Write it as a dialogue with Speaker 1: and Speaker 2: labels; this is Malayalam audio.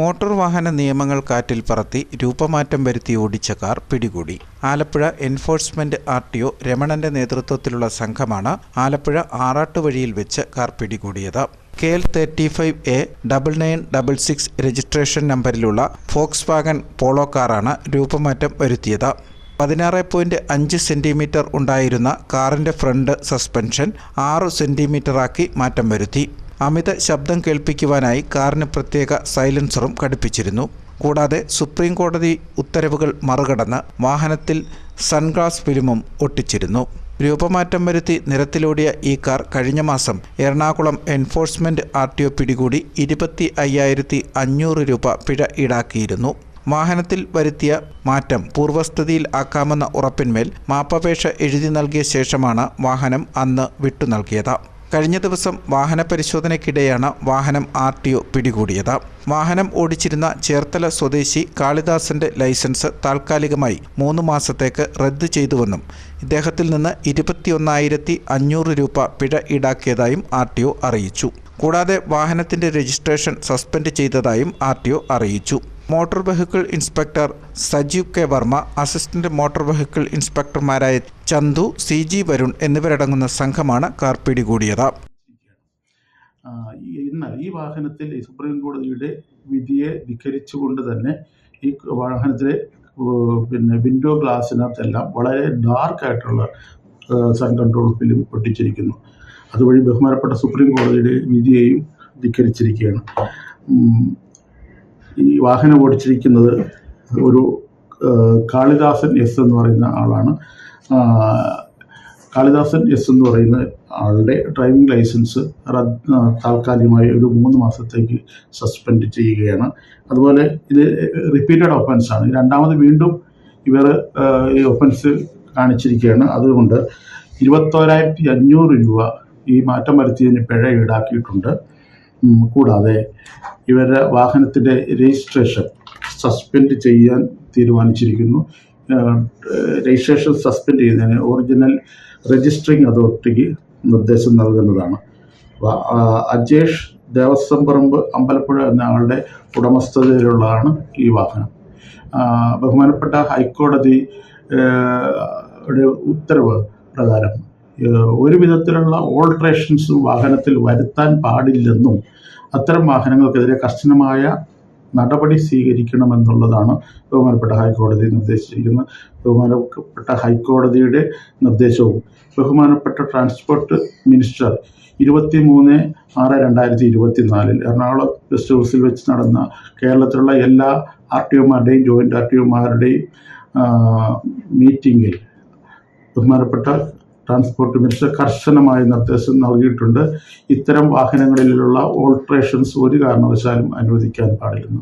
Speaker 1: മോട്ടോർ വാഹന നിയമങ്ങൾ കാറ്റിൽ പറത്തി രൂപമാറ്റം വരുത്തി ഓടിച്ച കാർ പിടികൂടി. Alappuzha enforcement R T O രമണന്റെ നേതൃത്വത്തിലുള്ള സംഘമാണ് ആലപ്പുഴ ആറാട്ടുവഴിയിൽ വെച്ച് കാർ പിടികൂടിയത്. K L thirty five A double nine double six registration നമ്പറിലുള്ള Volkswagen Polo കാറാണ് രൂപമാറ്റം വരുത്തിയത്. പതിനാറ് പോയിന്റ് അഞ്ച് സെന്റിമീറ്റർ ഉണ്ടായിരുന്ന കാറിന്റെ ഫ്രണ്ട് സസ്പെൻഷൻ ആറ് സെന്റിമീറ്ററാക്കി മാറ്റം വരുത്തി. അമിത ശബ്ദം കേൾപ്പിക്കുവാനായി കാറിന് പ്രത്യേക സൈലൻസറും ഘടിപ്പിച്ചിരുന്നു. കൂടാതെ സുപ്രീം കോടതി ഉത്തരവുകൾ മറികടന്ന് വാഹനത്തിൽ സൺഗ്ലാസ് ഫിലിമും ഒട്ടിച്ചിരുന്നു. രൂപമാറ്റം വരുത്തി നിരത്തിലോടിയ ഈ കാർ കഴിഞ്ഞ മാസം Ernakulam enforcement R T O പിടികൂടി ഇരുപത്തി അയ്യായിരത്തി അഞ്ഞൂറ് രൂപ പിഴ ഈടാക്കിയിരുന്നു. വാഹനത്തിൽ വരുത്തിയ മാറ്റം പൂർവസ്ഥിതിയിൽ ആക്കാമെന്ന ഉറപ്പിന്മേൽ മാപ്പപേക്ഷ എഴുതി നൽകിയ ശേഷമാണ് വാഹനം അന്ന് വിട്ടു നൽകിയത്. കഴിഞ്ഞ ദിവസം വാഹന പരിശോധനയ്ക്കിടെയാണ് വാഹനം ആർ ടി ഒ പിടികൂടിയത്. വാഹനം ഓടിച്ചിരുന്ന ചേർത്തല സ്വദേശി കാളിദാസന്റെ ലൈസൻസ് താൽക്കാലികമായി മൂന്ന് മാസത്തേക്ക് റദ്ദ് ചെയ്തുവെന്നും ഇദ്ദേഹത്തിൽ നിന്ന് ഇരുപത്തിയൊന്നായിരത്തി അഞ്ഞൂറ് രൂപ പിഴ ഈടാക്കിയതായും ആർ അറിയിച്ചു. കൂടാതെ വാഹനത്തിന്റെ രജിസ്ട്രേഷൻ സസ്പെൻഡ് ചെയ്തതായും ആർ അറിയിച്ചു. Motor vehicle inspector Sajeev K Varma assistant motor vehicle ഇൻസ്പെക്ടർമാരായ Chandu C G Varun എന്നിവരടങ്ങുന്ന സംഘമാണ് കാർ പിടികൂടിയത്.
Speaker 2: ഇന്ന് ഈ- വാഹനത്തിൽ സുപ്രീം കോടതിയുടെ വിധിയെ ധിക്കരിച്ചുകൊണ്ട് തന്നെ ഈ വാഹനത്തിലെ പിന്നെ വിൻഡോ ഗ്ലാസിനകത്തെല്ലാം വളരെ ഡാർക്ക് ആയിട്ടുള്ള സൺ കൺട്രോൾ ഫിലിം പൊട്ടിച്ചിരിക്കുന്നു. അതുവഴി ബഹുമാനപ്പെട്ട സുപ്രീം കോടതിയുടെ വിധിയെയും ധിക്കരിച്ചിരിക്കുകയാണ്. ഈ വാഹനം ഓടിച്ചിരിക്കുന്നത് ഒരു കാളിദാസൻ എസ് എന്ന് പറയുന്ന ആളാണ്. കാളിദാസൻ എസ് എന്ന് പറയുന്ന ആളുടെ ഡ്രൈവിംഗ് ലൈസൻസ് റദ്ദ് താൽക്കാലികമായി ഒരു മൂന്ന് മാസത്തേക്ക് സസ്പെൻഡ് ചെയ്യുകയാണ്. അതുപോലെ ഇത് റിപ്പീറ്റഡ് ഒഫൻസ് ആണ്. രണ്ടാമത് വീണ്ടും ഇവർ ഈ ഒഫൻസ് കാണിച്ചിരിക്കുകയാണ്. അതുകൊണ്ട് ഇരുപത്തോരായിരത്തി അഞ്ഞൂറ് രൂപ ഈ മാറ്റം വരുത്തിയതിന് പിഴ ഈടാക്കിയിട്ടുണ്ട്. കൂടാതെ ഇവരുടെ വാഹനത്തിന്റെ രജിസ്ട്രേഷൻ സസ്പെൻഡ് ചെയ്യാൻ തീരുമാനിച്ചിരിക്കുന്നു. രജിസ്ട്രേഷൻ സസ്പെൻഡ് ചെയ്യുന്നതിന് ഒറിജിനൽ രജിസ്ട്രിങ് അതോറിറ്റിക്ക് നിർദ്ദേശം നൽകുന്നതാണ്. അജേഷ് ദേവസ്വം പറമ്പ് അമ്പലപ്പുഴ എന്ന ആളുടെ ഉടമസ്ഥതയിലുള്ളതാണ് ഈ വാഹനം. ബഹുമാനപ്പെട്ട ഹൈക്കോടതി ഉത്തരവ് പ്രകാരം ഒരു വിധത്തിലുള്ള ഓൾട്രേഷൻസും വാഹനത്തിൽ വരുത്താൻ പാടില്ലെന്നും അത്തരം വാഹനങ്ങൾക്കെതിരെ കർശനമായ നടപടി സ്വീകരിക്കണമെന്നുള്ളതാണ് ബഹുമാനപ്പെട്ട ഹൈക്കോടതി നിർദ്ദേശിച്ചിരിക്കുന്നത്. ബഹുമാനപ്പെട്ട ഹൈക്കോടതിയുടെ നിർദ്ദേശവും ബഹുമാനപ്പെട്ട ട്രാൻസ്പോർട്ട് മിനിസ്റ്റർ ഇരുപത്തി മൂന്ന് ആറ് രണ്ടായിരത്തി ഇരുപത്തി നാലിൽ എറണാകുളം ഗസ്റ്റ് ഹൗസിൽ വെച്ച് നടന്ന കേരളത്തിലുള്ള എല്ലാ ആർ ടി ഒമാരുടെയും ജോയിന്റ് ആർ ടി ഒമാരുടെയും മീറ്റിങ്ങിൽ ബഹുമാനപ്പെട്ട ട്രാൻസ്പോർട്ട് മിനിസ്റ്റർ കർശനമായ നിർദ്ദേശം നൽകിയിട്ടുണ്ട്. ഇത്തരം വാഹനങ്ങളിലുള്ള ഓൾട്രേഷൻസ് ഒരു കാരണവശാലും അനുവദിക്കാൻ പാടില്ലെന്ന്.